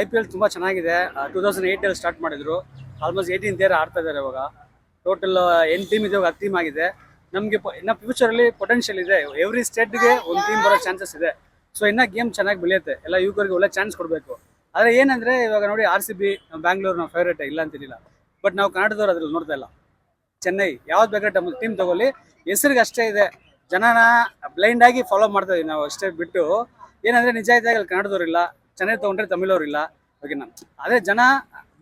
I P L ತುಂಬ ಚೆನ್ನಾಗಿದೆ. Two thousand ಏಯ್ಟಲ್ಲಿ ಸ್ಟಾರ್ಟ್ ಮಾಡಿದ್ರು. ಆಲ್ಮೋಸ್ಟ್ ಏಯ್ಟೀನ್ ಇಯರ್ ಆಡ್ತಾ ಇದ್ದಾರೆ ಇವಾಗ. ಟೋಟಲ್ ಎಂಟು ಟೀಮ್ ಇದೆ ಹತ್ತು ಟೀಮ್ ಆಗಿದೆ. ನಮಗೆ ಇನ್ನು ಫ್ಯೂಚರಲ್ಲಿ ಪೊಟೆನ್ಷಿಯಲ್ ಇದೆ. ಎವ್ರಿ ಸ್ಟೇಟ್ಗೆ ಒಂದು ಟೀಮ್ ಬರೋ ಚಾನ್ಸಸ್ ಇದೆ. ಸೊ ಇನ್ನ ಗೇಮ್ ಚೆನ್ನಾಗಿ ಬೆಳೆಯುತ್ತೆ. ಎಲ್ಲ ಯುವಕರಿಗೆ ಒಳ್ಳೆ ಚಾನ್ಸ್ ಕೊಡಬೇಕು. ಆದರೆ ಏನಂದ್ರೆ, ಇವಾಗ ನೋಡಿ ಆರ್ ಸಿ ಬಿ ಬ್ಯಾಂಗ್ಳೂರ್ ನಾವು ಫೇವ್ರೇಟ್ ಇಲ್ಲ ಅಂತಿರಲಿಲ್ಲ ಬಟ್ ನಾವು ಕನ್ನಡದವ್ರು ಅದ್ರಲ್ಲಿ ನೋಡ್ತಾ ಇಲ್ಲ. ಚೆನ್ನೈ, ಯಾವ್ದು ಬೇಕಾದ್ರೆ ಟೀಮ್ ತಗೊಳ್ಳಿ. ಹೆಸರಿಗೆ ಅಷ್ಟೇ ಇದೆ. ಜನನ ಬ್ಲೈಂಡ್ ಆಗಿ ಫಾಲೋ ಮಾಡ್ತಾ ಇದೀವಿ ನಾವು ಅಷ್ಟೇ ಬಿಟ್ಟು. ಏನಂದ್ರೆ ನಿಜಾಯಿತಿಯಾಗಿ ಅಲ್ಲಿ ಕನ್ನಡದವ್ರಿಲ್ಲ ಚೆನ್ನೈ ತಗೊಂಡ್ರೆ ತಮಿಳವ್ರು ಇಲ್ಲ. ಓಕೆನಾ ಅದೇ ಜನ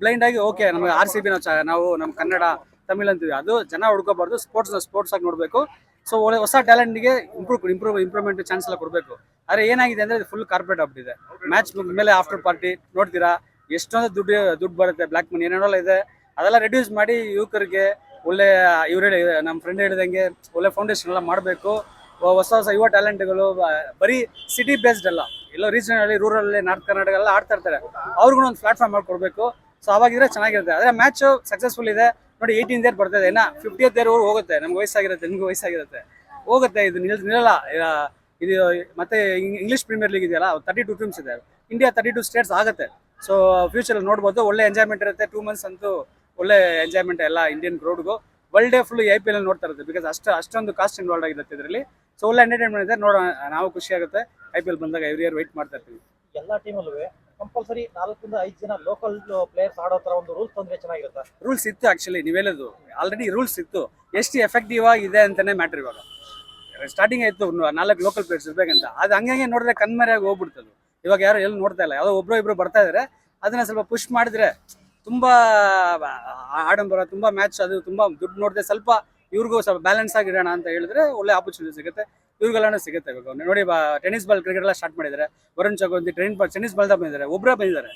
ಬ್ಲೈಂಡ್ ಆಗಿ ಓಕೆ ನಮಗೆ ಆರ್ ಸಿ ಬಿ ನಾವು ನಾವು ನಮ್ಮ ಕನ್ನಡ, ತಮಿಳ್ ಅಂತೀವಿ. ಅದು ಜನ ಹುಡ್ಕೋಬಾರ್ದು ಸ್ಪೋರ್ಟ್ಸ್ ಸ್ಪೋರ್ಟ್ಸ್ ಆಗಿ ನೋಡಬೇಕು. ಸೊ ಒಳ್ಳೆ ಹೊಸ ಟ್ಯಾಲೆಂಟ್ಗೆ ಇಂಪ್ರೂವ್ ಇಂಪ್ರೂವ್ ಇಂಪ್ರೂವ್ಮೆಂಟ್ ಚಾನ್ಸ್ ಎಲ್ಲ ಕೊಡಬೇಕು. ಆದರೆ ಏನಾಗಿದೆ ಅಂದ್ರೆ ಫುಲ್ ಕಾರ್ಪೊರೇಟ್ ಆಗ್ಬಿಟ್ಟಿದೆ ಮ್ಯಾಚ್ ಮೇಲೆ ಆಫ್ಟರ್ ಪಾರ್ಟಿ ನೋಡ್ತೀರಾ? ಎಷ್ಟೊಂದು ದುಡ್ಡು ದುಡ್ಡು ಬರುತ್ತೆ ಬ್ಲ್ಯಾಕ್ ಮನಿ ಏನೇನೋ ಇದೆ. ಅದೆಲ್ಲ ರೆಡ್ಯೂಸ್ ಮಾಡಿ ಯುವಕರಿಗೆ ಒಳ್ಳೆ, ಇವ್ರು ನಮ್ಮ ಫ್ರೆಂಡ್ ಹೇಳಿದಂಗೆ ಒಳ್ಳೆ ಫೌಂಡೇಶನ್ ಎಲ್ಲ ಮಾಡಬೇಕು. ಹೊಸ ಹೊಸ ಯುವ ಟ್ಯಾಲೆಂಟ್ಗಳು ಬರೀ ಸಿಟಿ ಬೇಸ್ಡ್ ಅಲ್ಲ. ಎಲ್ಲೋ ಅಲ್ಲಿ ರೂರಲ್ ನಾರ್ತ್ ಕರ್ನಾಟಕ ಎಲ್ಲ ಆಡ್ತಾ ಇರ್ತಾರೆ. ಅವ್ರಿಗೂ ಒಂದು ಪ್ಲಾಟ್ಫಾರ್ಮ್ ಮಾಡ್ಕೊಡ್ಬೇಕು. ಸೊ ಅವಾಗಿದ್ರೆ ಚೆನ್ನಾಗಿರುತ್ತೆ. ಆದರೆ ಮ್ಯಾಚ್ ಸಕ್ಸಸ್ಫುಲ್ ಇದೆ. ನೋಡಿ ಏಯ್ಟೀನ್ ಇಯರ್ ಬರ್ತದೆ ಇನ್ನ ಫಿಫ್ಟಿ ಇಯರ್ ಹೋಗುತ್ತೆ. ನಮ್ಗೆ ವಯಸ್ಸಾಗಿರುತ್ತೆ, ನಿಮ್ಗೆ ವಯಸ್ಸಾಗಿರುತ್ತೆ. ಹೋಗುತ್ತೆ. ಇದು ನಿಲ್, ನಿಲ್ಲಲ್ಲ. ಇದು ಮತ್ತೆ ಇಂಗ್ಲಿಷ್ ಪ್ರೀಮಿಯರ್ ಲೀಗ್ ಇದೆಯಲ್ಲ ತರ್ಟಿ ಟು ಟೀಮ್ಸ್ ಇದೆ. ಇಂಡಿಯಾ ತರ್ಟಿ ಟು ಸ್ಟೇಟ್ಸ್ ಆಗುತ್ತೆ ಸೊ ಫ್ಯೂಚರ್ ನೋಡ್ಬೋದು. ಒಳ್ಳೆ ಎಂಜಾಯ್ಮೆಂಟ್ ಇರುತ್ತೆ. ಟೂ ಮಂತ್ಸ್ ಅಂತೂ ಒಳ್ಳೆ ಎಂಜಾಯ್ಮೆಂಟ್ ಎಲ್ಲ Indian ಕ್ರೌಡ್ಗೂ world day full I P L ನೋಡ್ತಾ ಇರುತ್ತೆ. ಬಿಕಾಸ್ ಅಷ್ಟು ಅಷ್ಟೊಂದು ಕಾಸ್ಟ್ ಇನ್ವಾಲ್ವ್ ಆಗಿರುತ್ತೆ ಇದರಲ್ಲಿ. ಸೊ ಒಳ್ಳೆ ಎಂಟರ್ಟೈನ್ಮೆಂಟ್ ಇದೆ ನೋಡೋಣ. ನಾವು ಖುಷಿ ಆಗುತ್ತೆ. ಐ ಪಿ ಎಲ್ ಬಂದಾಗ ಎವ್ರಿ ಇಯರ್ ವೆಯ್ಟ್ ಮಾಡ್ತಾ ಇರ್ತೀವಿ. ಎಲ್ಲ ಟೀಮಲ್ಲೂ ಕಂಪಲ್ಸರಿ ನಾಲ್ಕರಿಂದ ಐದು ಜನ ಲೋಕಲ್ ಪ್ಲೇಯರ್ಸ್ ಆಡೋ ಥರ ಒಂದು ರೂಲ್ಸ್ ತಂದ್ರೆ ಚೆನ್ನಾಗಿರುತ್ತೆ? ರೂಲ್ಸ್ ಇತ್ತು ಆಕ್ಚುಲಿ ನೀವು ಹೇಳೋದು. ಆಲ್ರೆಡಿ ರೂಲ್ಸ್ ಇತ್ತು. ಎಷ್ಟು ಎಫೆಕ್ಟಿವ್ ಆಗಿದೆ ಅಂತಾನೆ ಮ್ಯಾಟ್ರ್ ಇವಾಗ. ಸ್ಟಾರ್ಟಿಂಗ್ ಆಯಿತು. ನಾಲ್ಕು ಲೋಕಲ್ ಪ್ಲೇಯರ್ಸ್ ಇರಬೇಕಂತ. ಅದು ಹಂಗೆ ನೋಡಿದ್ರೆ ಕಣ್ಮರೆಯಾಗಿ ಹೋಗ್ಬಿಡ್ತದೆ ಇವಾಗ ಯಾರು ಎಲ್ಲಿ ನೋಡ್ತಾ ಇಲ್ಲ. ಯಾವುದೋ ಒಬ್ರು ಇಬ್ರು ಬರ್ತಾ ಇದ್ದಾರೆ ಅದನ್ನ ಸ್ವಲ್ಪ ಪುಷ್ ಮಾಡಿದ್ರೆ ತುಂಬಾ ಆಡಂಬರ, ತುಂಬಾ ಮ್ಯಾಚ್ ಅದು ತುಂಬಾ ದುಡ್ಡು ನೋಡಿದ್ರೆ ಸ್ವಲ್ಪ ಇವ್ರಿಗೂ ಸ್ವಲ್ಪ ಬ್ಯಾಲೆನ್ಸ್ ಆಗಿರೋಣ ಅಂತ ಹೇಳಿದ್ರೆ ಒಳ್ಳೆ ಆಪರ್ಚುನಿಟಿ ಸಿಗುತ್ತೆ. ಇವ್ರಿಗೆಲ್ಲ ಸಿಗುತ್ತೆ ಇವಾಗ. ನೋಡಿ ಟೆನಿಸ್ ಬಾಲ್ ಕ್ರಿಕೆಟ್ ಎಲ್ಲ ಸ್ಟಾರ್ಟ್ ಮಾಡಿದ್ದಾರೆ. Varun Chakravarthy train ball tennis ball ಬಂದಿದ್ದಾರೆ. ಒಬ್ಬರೇ ಬಂದಿದ್ದಾರೆ.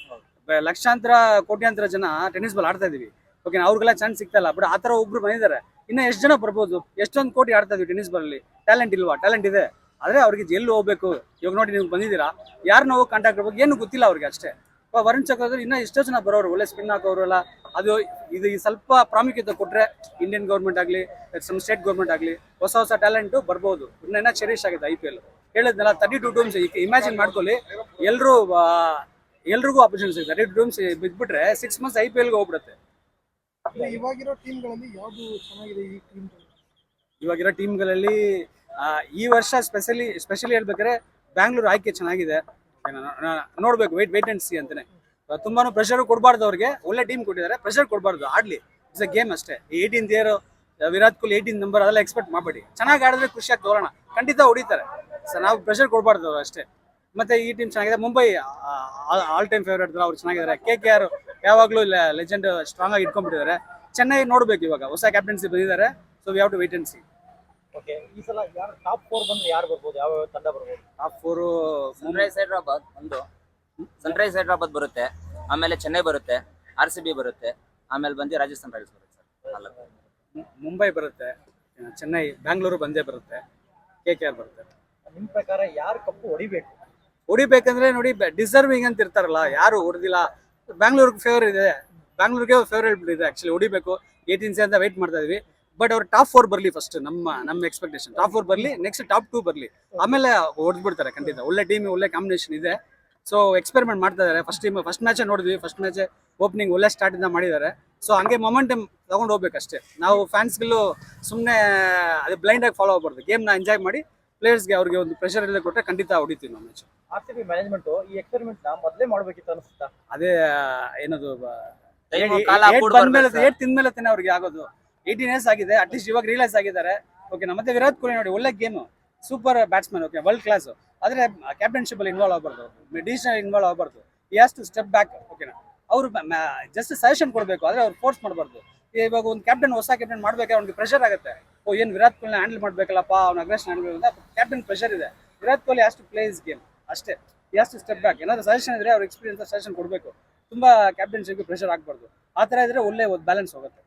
ಲಕ್ಷಾಂತರ, ಕೋಟ್ಯಾಂತರ ಜನ ಟೆನಿಸ್ ಬಾಲ್ ಆಡ್ತಾ ಇದೀವಿ. ಓಕೆ ಅವ್ರಿಗೆಲ್ಲ ಚಾನ್ಸ್ ಸಿಗ್ತಲ್ಲ ಬಟ್ ಆ ಥರ ಒಬ್ರು ಬಂದಿದ್ದಾರೆ. ಇನ್ನ ಎಷ್ಟು ಜನ ಬರ್ಬೋದು? ಎಷ್ಟೊಂದು ಕೋಟಿ ಆಡ್ತಾ ಇದೀವಿ ಟೆನಿಸ್ ಬಾಲಲ್ಲಿ ಟ್ಯಾಲೆಂಟ್ ಇಲ್ವಾ? ಟ್ಯಾಲೆಂಟ್ ಇದೆ. ಆದ್ರೆ ಅವ್ರಿಗೆ ಎಲ್ಲಿ ಹೋಗ್ಬೇಕು? ಇವಾಗ ನೋಡಿ, ನೀವು ಬಂದಿದ್ದೀರಾ? ಯಾರನ್ನ ಹೋಗಿ ಕಾಂಟ್ಯಾಕ್ಟ್ ಮಾಡ್ಬೇಕು? ಏನು ಗೊತ್ತಿಲ್ಲ ಅವ್ರಿಗೆ ಅಷ್ಟೇ. ವರುಣ್ ಚಕ್ರವರ್ತಿ ಇನ್ನೂ ಎಷ್ಟೋ ಜನ ಬರೋರು ಒಳ್ಳೆ ಸ್ಪಿನ್ ಹಾಕೋರು ಎಲ್ಲ. ಅದು ಇದು ಈ ಸ್ವಲ್ಪ ಪ್ರಾಮುಖ್ಯತೆ ಕೊಟ್ಟರೆ ಇಂಡಿಯನ್ ಗೌರ್ಮೆಂಟ್ ಆಗಲಿ ಸಮ್ ಸ್ಟೇಟ್ ಗೌರ್ಮೆಂಟ್ ಆಗಲಿ ಹೊಸ ಹೊಸ ಟ್ಯಾಲೆಂಟು ಬರ್ಬೋದು. ಇನ್ನ ಚೆರಿಶ್ ಆಗಿದೆ ಐ ಪಿ ಎಲ್ ಹೇಳಿದ್ನಲ್ಲ ತರ್ಟಿ ಟು ಟೂಮ್ಸ್ ಇಮ್ಯಾಜಿನ್ ಮಾಡ್ಕೊಳ್ಳಿ. ಎಲ್ಲರೂ ಎಲ್ರಿಗೂ ಆಪರ್ಚುನಿಟಿ ಸಿಗುತ್ತೆ. ತರ್ಟಿ ಟು ಟೂಮ್ಸ್ ಬಿದ್ಬಿಟ್ರೆ ಸಿಕ್ಸ್ ಮಂತ್ಸ್ ಐ ಪಿ ಎಲ್ಗೆ ಹೋಗ್ಬಿಡುತ್ತೆ. ಇವಾಗಿರೋ ಟೀಮ್ಗಳಲ್ಲಿ ಯಾವುದು ಚೆನ್ನಾಗಿದೆ ಈ ಟೀಮ್ ಇವಾಗಿರೋ ಟೀಮ್ಗಳಲ್ಲಿ ಈ ವರ್ಷ ಸ್ಪೆಷಲಿ ಸ್ಪೆಷಲಿ ಹೇಳ್ಬೇಕಾದ್ರೆ ಬ್ಯಾಂಗ್ಳೂರ್ ಆಯ್ಕೆ ಚೆನ್ನಾಗಿದೆ. ನೋಡ್ಬೇಕು ವೈಟ್ ವೇಟ್ ಅಂಡ್ ಸಿ ಅಂತಾನೆ. ತುಂಬಾನು ಪ್ರೆಷರ್ ಕೊಡಬಾರ್ದು ಅವ್ರಿಗೆ. ಒಳ್ಳೆ ಟೀಮ್ ಕೊಟ್ಟಿದ್ದಾರೆ. ಪ್ರೆಷರ್ ಕೊಡಬಾರ್ದು ಆಡ್ಲಿ ಇಟ್ಸ್ ಅ ಗೇಮ್ ಅಷ್ಟೇ. Eighteen year Virat Kohli eighteen number ಅದೆಲ್ಲ ಎಕ್ಸ್ಪೆಕ್ಟ್ ಮಾಡಬೇಡಿ. ಚೆನ್ನಾಗಿ ಆಡಿದ್ರೆ ಖುಷಿಯಾಗಿ ತೋರೋಣ ಖಂಡಿತ ಹೊಡಿತಾರೆ. ಸೊ ನಾವು ಪ್ರೆಷರ್ ಕೊಡಬಾರ್ದು ಅವ್ರು ಅಷ್ಟೇ. ಮತ್ತೆ ಈ ಟೀಮ್ ಚೆನ್ನಾಗಿದೆ. ಮುಂಬೈ ಆಲ್ ಟೈಮ್ ಫೇವ್ರೇಟ್ ಅವ್ರು ಚೆನ್ನಾಗಿದ್ದಾರೆ. ಕೆ ಕೆ ಆರ್ ಯಾವಾಗಲೂ ಲೆಜೆಂಡ್ ಸ್ಟ್ರಾಂಗ್ ಆಗಿ ಇಟ್ಕೊಂಡ್ಬಿಟ್ಟಿದ್ದಾರೆ. ಚೆನ್ನೈ ನೋಡ್ಬೇಕು ಇವಾಗ. ಹೊಸ ಕ್ಯಾಪ್ಟನ್ಸಿ ಬಂದಿದ್ದಾರೆ. So we have to wait and see okay ಈ ಸಲ ಯಾರು ಟಾಪ್ ಫೋರ್ ಬಂದ್ರೆ ಯಾರು ಬರ್ಬೋದು? ಯಾವ ಯಾವ ತಂಡ ಬರ್ಬೋದು? ಟಾಪ್ ಫೋರು ಸನ್ರೈಸ್ ಹೈದ್ರಾಬಾದ್ ಒಂದು. ಸನ್ರೈಸ್ ಹೈದ್ರಾಬಾದ್ ಬರುತ್ತೆ. ಆಮೇಲೆ ಚೆನ್ನೈ ಬರುತ್ತೆ. ಆರ್ ಸಿ ಬಿ ಬರುತ್ತೆ. ಆಮೇಲೆ ಬಂದು ರಾಜಸ್ಥಾನ್ ರಾಯಲ್ಸ್ ಬರುತ್ತೆ ಸರ್. ನಾಲ್ಕು. ಮುಂಬೈ ಬರುತ್ತೆ. ಚೆನ್ನೈ ಬ್ಯಾಂಗ್ಳೂರು ಬಂದೇ ಬರುತ್ತೆ. ಕೆ ಕೆ ಆರ್ ಬರುತ್ತೆ. ನಿಮ್ ಪ್ರಕಾರ ಯಾರು ಕಪ್ಪು ಹೊಡಿಬೇಕು? ಹೊಡಿಬೇಕಂದ್ರೆ ನೋಡಿ ಡಿಸರ್ವಿಂಗ್ ಅಂತ ಇರ್ತಾರಲ್ಲ ಯಾರು ಹೊಡೆದಿಲ್ಲ. ಬ್ಯಾಂಗ್ಳೂರ್ಗೆ ಫೇವರ್ ಇದೆ. ಬ್ಯಾಂಗ್ಳೂರ್ಗೆ ಫೇವರೇಟ್ ಇದೆ ಆ್ಯಕ್ಚುಲಿ ಹೊಡಿಬೇಕು. ಏಯ್ಟೀನ್ ಅಂತ ವೆಯ್ಟ್ ಮಾಡ್ತಾ ಇದೀವಿ. ಬಟ್ ಅವ್ರು ಟಾಪ್ ಫೋರ್ ಬರಲಿ ಫಸ್ಟ್ ನಮ್ಮ ನಮ್ಮ ಎಕ್ಸ್ಪೆಕ್ಟೇಷನ್ ಟಾಪ್ ಫೋರ್ ಬರಲಿ ನೆಕ್ಸ್ಟ್ ಟಾಪ್ ಟೂ ಬರಲಿ. ಆಮೇಲೆ ಹೊಡೆದ್ಬಿಡ್ತಾರೆ ಖಂಡಿತ. ಒಳ್ಳೆ ಟೀಮ್ ಒಳ್ಳೆ ಕಾಂಬಿನೇಷನ್ ಇದೆ. ಸೊ ಎಕ್ಸ್ಪೆರಿಮೆಂಟ್ ಮಾಡ್ತಾ ಇದ್ದಾರೆ ಫಸ್ಟ್ ಟೀಮ್ ಫಸ್ಟ್ ಮ್ಯಾಚ್ ನೋಡಿದ್ವಿ. ಫಸ್ಟ್ ಮ್ಯಾಚ್ ಓಪನಿಂಗ್ ಒಳ್ಳೆ ಸ್ಟಾರ್ಟ್ ಇಂದ ಮಾಡಿದ್ದಾರೆ. ಸೊ ಹಂಗೆ ಮೊಮೆಂಟಮ್ ತಗೊಂಡು ಹೋಗ್ಬೇಕಷ್ಟೇ. ನಾವು ಫ್ಯಾನ್ಸ್ಗಳು ಸುಮ್ಮನೆ ಅದು ಬ್ಲೈಂಡ್ ಆಗಿ ಫಾಲೋ ಆಗ್ಬಾರ್ದು. ಗೇಮ್ನ ಎಂಜಾಯ್ ಮಾಡಿ ಪ್ಲೇಯರ್ಸ್ಗೆ ಅವ್ರಿಗೆ ಒಂದು ಪ್ರೆಷರ್ ಇಲ್ಲದೆ ಕೊಟ್ಟರೆ ಖಂಡಿತ ಹೊಡಿತೀವಿ ನಾವು match R C B management ಈ ಎಕ್ಸ್ಪೆರಿಮೆಂಟ್ನ ಮೊದಲೇ ಮಾಡಬೇಕಿತ್ತು ಅನಿಸುತ್ತಾ? ಅದೇ ಏನದು ಏಟ್ ತಿಂದ್ಮೇಲೆ ತಾನೆ ಅವ್ರಿಗೆ ಆಗೋದು. ಏಯ್ಟೀನ್ ಇಯರ್ಸ್ ಆಗಿದೆ ಅಟ್ಲೀಸ್ಟ್ ಇವಾಗ ರಿಯಲೈಸ್ ಆಗಿದ್ದಾರೆ. ಓಕೆ ಮತ್ತೆ ವಿರಾಟ್ ಕೊಹ್ಲಿ ನೋಡಿ, ಒಳ್ಳೆ game super batsman okay world class ಆದರೆ ಕ್ಯಾಪ್ಟನ್ಶಿಪ್ ಅಲ್ಲಿ ಇನ್ವಾಲ್ವ್ ಆಗಬಾರ್ದು. ಡಿಸಿಷನ್ ಇನ್ವಾಲ್ವ್ ಆಗಬಾರ್ದು. ಈ ಟು ಸ್ಟೆಪ್ ಬ್ಯಾಕ್ ಓಕೆನಾ ಅವರು ಜಸ್ಟ್ ಸಜೆಷನ್ ಕೊಡಬೇಕು, ಆದರೆ ಅವ್ರು ಫೋರ್ಸ್ ಮಾಡಬಾರ್ದು. ಇವಾಗ ಒಂದು ಕ್ಯಾಪ್ಟನ್ ಹೊಸ ಕ್ಯಾಪ್ಟನ್ ಮಾಡಬೇಕಾದ್ರೆ ಅವ್ನಿಗೆ ಪ್ರೆಷರ್ ಆಗುತ್ತೆ. ಓ, ಏನು ವಿರಾಟ್ ಕೊಹ್ಲಿ ಹ್ಯಾಂಡಲ್ ಮಾಡಬೇಕಲ್ಲಪ್ಪ, ಅವ್ನ ಅಗ್ರೆಷನ್ ಹ್ಯಾಂಡಲ್ ಅಂತ ಕ್ಯಾಪ್ಟನ್ ಪ್ರೆಷರ್ ಇದೆ. Virat Kohli to play his game ಅಷ್ಟೇ. ಟು ಸ್ಟೆಪ್ ಬ್ಯಾಕ್ ಏನಾದರೂ ಸಜೆಷನ್ ಇದ್ರೆ ಅವ್ರ ಎಕ್ಸ್ಪೀರಿಯನ್ಸ್ ಸಜೆಷನ್ ಕೊಡಬೇಕು. ತುಂಬಾ ಕ್ಯಾಪ್ಟನ್ಶಿಪ್ಗೆ ಪ್ರೆಷರ್ ಆಗಬಾರ್ದು. ಆ ಥರ ಇದ್ರೆ ಒಳ್ಳೆ ಒಂದು ಬ್ಯಾಲೆನ್ಸ್ ಹೋಗುತ್ತೆ.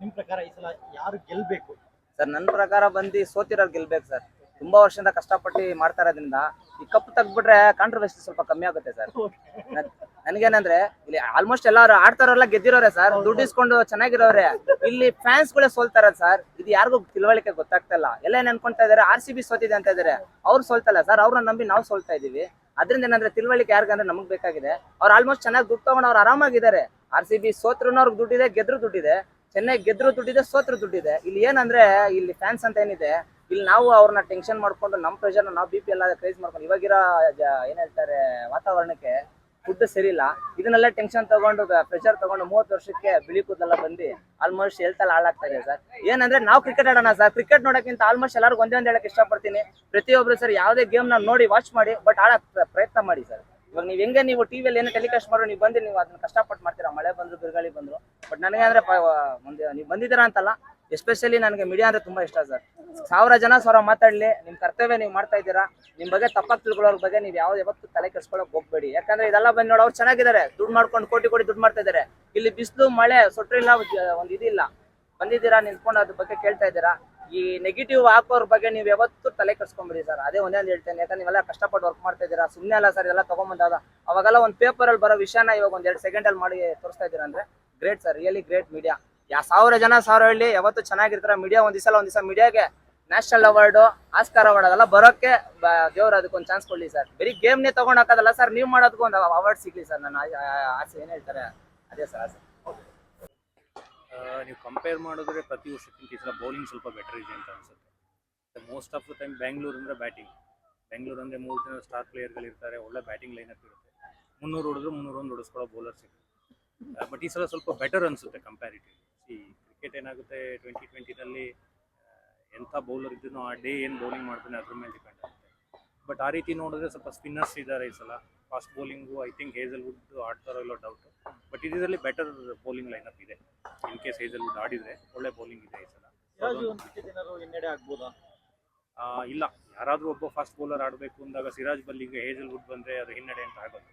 ನಿಮ್ ಪ್ರಕಾರ ಈ ಸಲ ಯಾರು ಗೆಲ್ಬೇಕು? ಸರ್ ನನ್ನ ಪ್ರಕಾರ ಬಂದು ಸೋತಿರೋರು ಗೆಲ್ಬೇಕು ಸರ್. ತುಂಬಾ ವರ್ಷದಿಂದ ಕಷ್ಟಪಟ್ಟು ಮಾಡ್ತಾ ಇರೋದ್ರಿಂದ ಈ ಕಪ್ ತೆಗ್ಬಿಟ್ರೆ ಕಾಂಟ್ರವರ್ಸಿ ಸ್ವಲ್ಪ ಕಮ್ಮಿ ಆಗುತ್ತೆ ಸರ್. ನನಗೇನಂದ್ರೆ ಇಲ್ಲಿ ಆಲ್ಮೋಸ್ಟ್ ಎಲ್ಲಾರು ಆಡ್ತಾರಲ್ಲ ಗೆದ್ದಿರೋರೆ ಸರ್. ದುಡ್ಡಿಸ್ಕೊಂಡು ಚೆನ್ನಾಗಿರೋರೆ. ಇಲ್ಲಿ ಫ್ಯಾನ್ಸ್ ಗಳೇ ಸೋಲ್ತಾರ ಸರ್. ಇದು ಯಾರಿಗೂ ತಿಳುವಳಿಕೆ ಗೊತ್ತಾಗ್ತಾ ಇಲ್ಲ. ಎಲ್ಲ ಏನ್ ಅನ್ಕೊಂತಾ ಇದಾರೆ ಆರ್ ಸಿ ಬಿ ಸೋತಿದೆ ಅಂತ ಇದಾರೆ. ಅವ್ರು ಸೋಲ್ತಲ್ಲ ಸರ್. ಅವ್ರನ್ನ ನಂಬಿ ನಾವು ಸೋಲ್ತಾ ಇದೀವಿ ಅದ್ರಿಂದ ಏನಂದ್ರೆ ತಿಳುವಳಿಕೆ ಯಾರಿಗಂದ್ರೆ ನಮಗ್ ಬೇಕಾಗಿದೆ. ಅವ್ರು ಆಲ್ಮೋಸ್ಟ್ ಚೆನ್ನಾಗಿ ದುಡ್ಡು ತಗೊಂಡು ಅವ್ರು ಆರಾಮಾಗಿದ್ದಾರೆ. ಆರ್ ಸಿ ಬಿ ಸೋತ್ರ ಅವ್ರಿಗೆ ದುಡ್ಡಿದೆ ಗೆದ್ರು ದುಡ್ಡಿದೆ. ಚೆನ್ನೈ ಗೆದ್ರು ದುಡ್ಡಿದೆ, ಸೋತ್ರ ದುಡ್ಡಿದೆ. ಇಲ್ಲಿ ಏನಂದ್ರೆ, ಇಲ್ಲಿ ಫ್ಯಾನ್ಸ್ ಅಂತ ಏನಿದೆ, ಇಲ್ಲಿ ನಾವು ಅವ್ರನ್ನ ಟೆನ್ಷನ್ ಮಾಡ್ಕೊಂಡು ನಮ್ಮ ಪ್ರೆಷರ್ನ ನಾವು ಬಿ ಪಿ ಎಲ್ಲ ಕ್ರೈಸ್ ಮಾಡ್ಕೊಂಡು, ಇವಾಗಿರೋ ಏನ್ ಹೇಳ್ತಾರೆ, ವಾತಾವರಣಕ್ಕೆ ಫುಡ್ ಸರಿ ಇಲ್ಲ ಇದನ್ನೆಲ್ಲ ಟೆನ್ಷನ್ ತಗೊಂಡು ಪ್ರೆಷರ್ ತಗೊಂಡು ಮೂವತ್ತು ವರ್ಷಕ್ಕೆ ಬಿಳಿ ಕೂದಲೆಲ್ಲ ಬಂದು ಆಲ್ಮೋಸ್ಟ್ ಹೆಲ್ತ್ ಎಲ್ಲ ಹಾಳಾಗ್ತಾ ಇದೆ ಸರ್ ಏನಂದ್ರೆ, ನಾವು ಕ್ರಿಕೆಟ್ ಆಡೋಣ ಸರ್ ಕ್ರಿಕೆಟ್ ನೋಡೋಕ್ಕಿಂತ ಆಲ್ಮೋಸ್ಟ್ ಎಲ್ಲರಿಗೂ ಒಂದೇ ಒಂದು ಹೇಳಕ್ ಇಷ್ಟಪಡ್ತೀನಿ. ಪ್ರತಿಯೊಬ್ರು ಸರ್ ಯಾವುದೇ ಗೇಮ್ನ ನೋಡಿ ವಾಚ್ ಮಾಡಿ ಬಟ್ ಆಡಕ್ ಪ್ರಯತ್ನ ಮಾಡಿ ಸರ್ ಇವಾಗ ನೀವು ಹೆಂಗೆ ನೀವು ಟಿವಿಯಲ್ಲಿ ಏನೋ ಟೆಲಿಕಾಸ್ಟ್ ಮಾಡೋ ನೀವು ಬಂದು ನೀವು ಅದನ್ನ ಕಷ್ಟಪಟ್ಟು ಮಾಡ್ತೀರಾ? ಮಳೆ ಬಂದ್ರು, ಬಿರುಗಾಳಿ ಬಂದ್ರು. ಬಟ್ ನನಗೆ ಅಂದ್ರೆ ಮುಂದೆ ನೀವು ಬಂದಿದ್ದೀರಾ ಅಂತಲ್ಲ ಎಸ್ಪೆಷಲಿ ನನಗೆ ಮೀಡಿಯಾ ಅಂದ್ರೆ ತುಂಬಾ ಇಷ್ಟ ಸರ್. ಸಾವಿರ ಜನ ಸಾವಿರ ಮಾತಾಡ್ಲಿ, ನಿಮ್ ಕರ್ತವ್ಯ ನೀವು ಮಾಡ್ತಾ ಇದ್ದೀರಾ. ನಿಮ್ ಬಗ್ಗೆ ತಪ್ಪಾಗಿ ತಿಳ್ಕೊಳ್ಳೋರ್ ಬಗ್ಗೆ ನೀವು ಯಾವ ಯಾವತ್ತು ತಲೆ ಕೆಡ್ಸ್ಕೊಳಕ್ ಹೋಗ್ಬೇಡಿ. ಯಾಕಂದ್ರೆ ಇದೆಲ್ಲ ಬಂದು ನೋಡಿ, ಅವ್ರು ಚೆನ್ನಾಗಿದ್ದಾರೆ. ದುಡ್ಡು ಮಾಡ್ಕೊಂಡು ಕೋಟಿ ಕೋಟಿ ದುಡ್ಡು ಮಾಡ್ತಾ ಇದ್ದಾರೆ. ಇಲ್ಲಿ ಬಿಸಿಲು, ಮಳೆ, ಸೊಟ್ರಿಲ್ಲ ಒಂದು ಇದಿಲ್ಲ. ಬಂದಿದ್ದೀರಾ, ನಿಂತ್ಕೊಂಡು ಅದ್ರ ಬಗ್ಗೆ ಕೇಳ್ತಾ ಇದ್ದೀರಾ? ಈ ನೆಗೆಟಿವ್ ಹಾಕೋರ್ ಬಗ್ಗೆ ನೀವು ಯಾವತ್ತೂ ತಲೆ ಕೆಡ್ಸ್ಕೊಂಬಿಡಿ ಸರ್. ಅದೇ ಒಂದೇ ಒಂದು ಹೇಳ್ತೇನೆ. ಯಾಕಂದ್ರೆ ನೀವೆಲ್ಲ ಕಷ್ಟಪಟ್ಟು ವರ್ಕ್ ಮಾಡ್ತಾ ಇದ್ದೀರಾ ಸುಮ್ಮನೆ ಅಲ್ಲ ಸರ್ ಎಲ್ಲ ತಗೊಂಬಂದಾಗ ಅವಾಗೆಲ್ಲ ಒಂದು ಪೇಪರಲ್ಲಿ ಬರೋ ವಿಷಯನ ಇವಾಗ ಒಂದು ಎರಡು ಸೆಕೆಂಡಲ್ಲಿ ಮಾಡಿ ತೋರಿಸ್ತಾ ಇದ್ದೀರಾ ಅಂದ್ರೆ great sir really great media ಯಾ ಸಾವಿರ ಜನ ಸಾವಿರ ಹೇಳಿ ಯಾವತ್ತು ಚೆನ್ನಾಗಿರ್ತಾರೆ ಮೀಡಿಯಾ ಒಂದ್ ದಿವಸ ಒಂದ್ ದಿವಸ ಮೀಡಿಯಾಗೆ ನ್ಯಾಷನಲ್ ಅವಾರ್ಡು ಆಸ್ಕಾರ್ ಅವಾರ್ಡ್ ಅದೆಲ್ಲ ಬರೋಕ್ಕೆ ದೇವ್ರು ಅದಕ್ಕೊಂದು ಚಾನ್ಸ್ ಕೊಡಲಿ ಸರ್ ಬರೀ ಗೇಮ್ನೇ ತಗೊಂಡ್ ಹಾಕೋದಲ್ಲ ಸರ್ ನೀವು ಮಾಡೋದಕ್ಕೂ ಒಂದು ಅವಾರ್ಡ್ ಸಿಗ್ಲಿ ಸರ್ ನನ್ನ ಆಸೆ. ಏನು ಹೇಳ್ತಾರೆ? ಅದೇ ಸರ್ ಆಸೆ. ನೀವು ಕಂಪೇರ್ ಮಾಡಿದ್ರೆ ಪ್ರತಿ ವರ್ಷಕ್ಕಿಂತ ಈ ಸಲ ಬೌಲಿಂಗ್ ಸ್ವಲ್ಪ ಬೆಟರ್ ಇದೆ ಅಂತ ಅನ್ಸುತ್ತೆ. Most of the time Bangalore ಅಂದರೆ ಬ್ಯಾಟಿಂಗ್ ಬೆಂಗಳೂರು ಅಂದರೆ ಮೂರು ಜನ ಸ್ಟಾರ್ ಪ್ಲೇಯರ್ಗಳು ಇರ್ತಾರೆ, ಒಳ್ಳೆ ಬ್ಯಾಟಿಂಗ್ ಲೈನಪ್ ಇರುತ್ತೆ. ಮುನ್ನೂರು ಹೊಡೆದ್ರು ಮುನ್ನೂರು ಒಂದು ಹೊಡಿಸ್ಕೊಳ್ಳೋ ಬೌಲರ್ಸ್ ಇರುತ್ತೆ ಬಟ್ ಈ ಸಲ ಸ್ವಲ್ಪ ಬೆಟರ್ ಅನಿಸುತ್ತೆ ಕಂಪ್ಯಾರಿಟಿವ್ ಈ ಕ್ರಿಕೆಟ್ ಏನಾಗುತ್ತೆ ಟ್ವೆಂಟಿ ಟ್ವೆಂಟಿನಲ್ಲಿ ಎಂಥ ಬೌಲರ್ ಇದ್ರೂ ಆ ಡೇ ಏನು ಬೌಲಿಂಗ್ ಮಾಡ್ತಾನೆ ಅದ್ರ ಮೇಲೆ ಡಿಪೆಂಡ್ ಆಗುತ್ತೆ. ಬಟ್ ಆ ರೀತಿ ನೋಡಿದ್ರೆ ಸ್ವಲ್ಪ ಸ್ಪಿನ್ನರ್ಸ್ ಇದ್ದಾರೆ ಈ ಸಲ. Fast bowling I think Hazlewood ಆಡ್ತಾರೋ ಇಲ್ಲೋ ಡೌಟ್ ಬಟ್ ಇದರಲ್ಲಿ ಬೆಟರ್ ಬೌಲಿಂಗ್ ಲೈನಪ್ ಇದೆ. ಇನ್ ಕೇಸ್ ಏಜಲ್ವುಡ್ ಆಡಿದ್ರೆ ಒಳ್ಳೆ ಬೌಲಿಂಗ್ ಇದೆ ಈ ಸಲ. ಹಿನ್ನಡೆ ಆಗ್ಬೋದಾ? ಇಲ್ಲ. ಯಾರಾದರೂ ಒಬ್ಬ ಫಾಸ್ಟ್ ಬೌಲರ್ ಆಡಬೇಕು ಅಂದಾಗ ಸಿರಾಜ್ ಬಲ್ಲಿಗೆ ಹೇಜಲ್ವುಡ್ ಬಂದರೆ ಅದು ಹಿನ್ನಡೆ ಅಂತ ಆಗೋದು.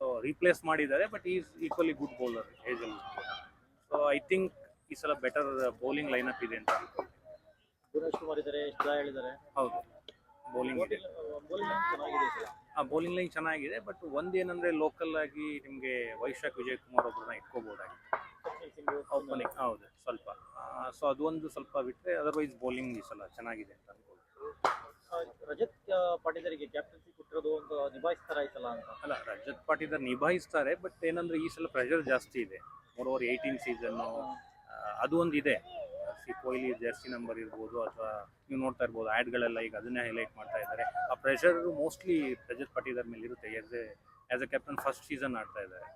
ಸೊ ರೀಪ್ಲೇಸ್ ಮಾಡಿದ್ದಾರೆ but is equally good bowler Hazlewood so I think ಈ ಸಲ ಬೆಟರ್ ಬೌಲಿಂಗ್ ಲೈನಪ್ ಇದೆ ಅಂತ ಕುಮಾರ್ ಇದ್ದಾರೆ ಹೇಳಿದ್ದಾರೆ. ಹೌದು. ಬೌಲಿಂಗ್ ಇದೆ. ಬೌಲಿಂಗ್ ಚೆನ್ನಾಗಿದೆ. ಆ ಬೌಲಿಂಗ್ ಲೈನ್ ಚೆನ್ನಾಗಿದೆ ಬಟ್ ಒಂದೇನಂದ್ರೆ ಲೋಕಲ್ ಆಗಿ ನಿಮಗೆ ವೈಶಾಖ್ ವಿಜಯ್ ಕುಮಾರ್ ಒಬ್ಬರನ್ನ ಇಟ್ಕೋಬಹುದಾಗಿತ್ತು ಓಪನಿಂಗ್ ಹೌದು ಸ್ವಲ್ಪ. ಸೊ ಅದೊಂದು ಸ್ವಲ್ಪ ಬಿಟ್ಟರೆ ಅದರ್ವೈಸ್ ಬೌಲಿಂಗ್ ಈ ಸಲ ಚೆನ್ನಾಗಿದೆ ಅಂತ ಆ, ರಜತ್ ಪಾಟೀದಾರಿಗೆ ಕ್ಯಾಪ್ಟನ್ಸಿ ಕೊಟ್ಟಿರೋದು ಒಂದು ನಿಭಾಯಿಸ್ತಾರ ಆಯ್ತಲ್ಲ ಅಂತ? ಅಲ್ಲ ರಜತ್ ಪಾಟೀದಾರ್ ನಿಭಾಯಿಸ್ತಾರೆ ಬಟ್ ಏನಂದ್ರೆ ಈ ಸಲ ಪ್ರೆಷರ್ ಜಾಸ್ತಿ ಇದೆ. ಮೂರ್ ಓವರ್ ಏಯ್ಟೀನ್ ಸೀಸನ್ನು ಅದು ಒಂದು ಇದೆ ಸಿ ಕೊಹ್ಲಿ ಜರ್ಸಿ ನಂಬರ್ ಇರ್ಬೋದು ಅಥವಾ ನೀವು ನೋಡ್ತಾ ಇರ್ಬೋದು ಆ್ಯಡ್ಗಳೆಲ್ಲ ಈಗ ಅದನ್ನೇ ಹೈಲೈಟ್ ಮಾಡ್ತಾ ಇದ್ದಾರೆ. ಆ ಪ್ರೆಷರ್ ಮೋಸ್ಟ್ಲಿ ರಜತ್ ಪಟೀದರ್ ಮೇಲೆ ಇರುತ್ತೆ as a as a captain first season ಆಡ್ತಾ ಇದ್ದಾರೆ.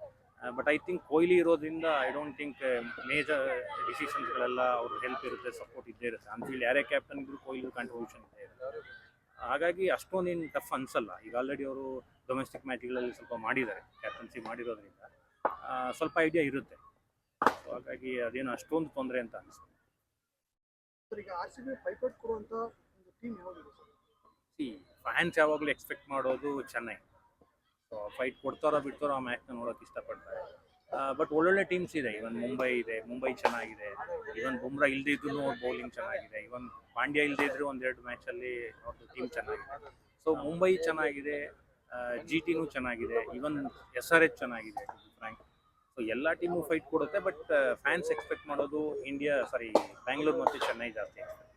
ಬಟ್ ಐ ಥಿಂಕ್ ಕೊಹ್ಲಿ ಇರೋದ್ರಿಂದ ಐ ಡೋಂಟ್ ಥಿಂಕ್ ಮೇಜರ್ ಡಿಸಿಷನ್ಸ್ಗಳೆಲ್ಲ ಅವ್ರ ಹೆಲ್ಪ್ ಇರುತ್ತೆ ಸಪೋರ್ಟ್ ಇದ್ದೇ ಇರುತ್ತೆ. ಅಂತೇಳಿ ಯಾರೇ ಕ್ಯಾಪ್ಟನ್ ಇದ್ರು ಕೊಹ್ಲಿ ಕಾಂಟ್ರಿಬ್ಯೂಷನ್ ಇರುತ್ತೆ. ಹಾಗಾಗಿ ಅಷ್ಟೊಂದೇನು ಟಫ್ ಅನ್ಸಲ್ಲ. ಈಗ ಆಲ್ರೆಡಿ ಅವರು ಡೊಮೆಸ್ಟಿಕ್ ಮ್ಯಾಚ್ಗಳಲ್ಲಿ ಸ್ವಲ್ಪ ಮಾಡಿದ್ದಾರೆ ಕ್ಯಾಪ್ಟನ್ಸಿ ಮಾಡಿರೋದ್ರಿಂದ. ಸ್ವಲ್ಪ ಐಡಿಯಾ ಇರುತ್ತೆ. ಹಾಗಾಗಿ ಅದೇನು ಅಷ್ಟೊಂದು ತೊಂದರೆ ಅಂತ ಅನಿಸ್ತದೆ ಈಗ ಆರ್ ಸಿ ಬಿ ಒಂದು ಟೀಮ್ ಸಿ ಫ್ಯಾನ್ಸ್ ಯಾವಾಗಲೂ ಎಕ್ಸ್ಪೆಕ್ಟ್ ಮಾಡೋದು ಚೆನ್ನೈ. ಸೊ ಫೈಟ್ ಕೊಡ್ತಾರೋ ಬಿಡ್ತಾರೋ ಆ ಮ್ಯಾಚ್ನ ನೋಡೋಕೆ ಇಷ್ಟಪಡ್ತಾರೆ. ಬಟ್ ಒಳ್ಳೊಳ್ಳೆ ಟೀಮ್ಸ್ ಇದೆ. ಇವನ್ ಮುಂಬೈ ಇದೆ ಮುಂಬೈ ಚೆನ್ನಾಗಿದೆ. ಇವನ್ ಬುಮ್ರಾ ಇಲ್ದಿದ್ರು ಬೌಲಿಂಗ್ ಚೆನ್ನಾಗಿದೆ. ಇವನ್ ಪಾಂಡ್ಯ ಇಲ್ಲದೆ ಇದ್ರು ಒಂದೆರಡು ಮ್ಯಾಚಲ್ಲಿ ಅವ್ರದ್ದು ಟೀಮ್ ಚೆನ್ನಾಗಿದೆ. ಸೊ ಮುಂಬೈ ಚೆನ್ನಾಗಿದೆ ಜಿ ಟಿನೂ ಚೆನ್ನಾಗಿದೆ. ಇವನ್ ಎಸ್ ಆರ್ ಎಚ್ ಚೆನ್ನಾಗಿದೆ ಫ್ರ್ಯಾಂಕ್ ಸೊ ಎಲ್ಲ ಟೀಮು ಫೈಟ್ ಕೊಡುತ್ತೆ ಬಟ್ ಫ್ಯಾನ್ಸ್ ಎಕ್ಸ್ಪೆಕ್ಟ್ ಮಾಡೋದು ಇಂಡಿಯಾ ಸಾರಿ ಬ್ಯಾಂಗ್ಳೂರ್ ಮತ್ತು ಚೆನ್ನೈ ಜಾಸ್ತಿ. expect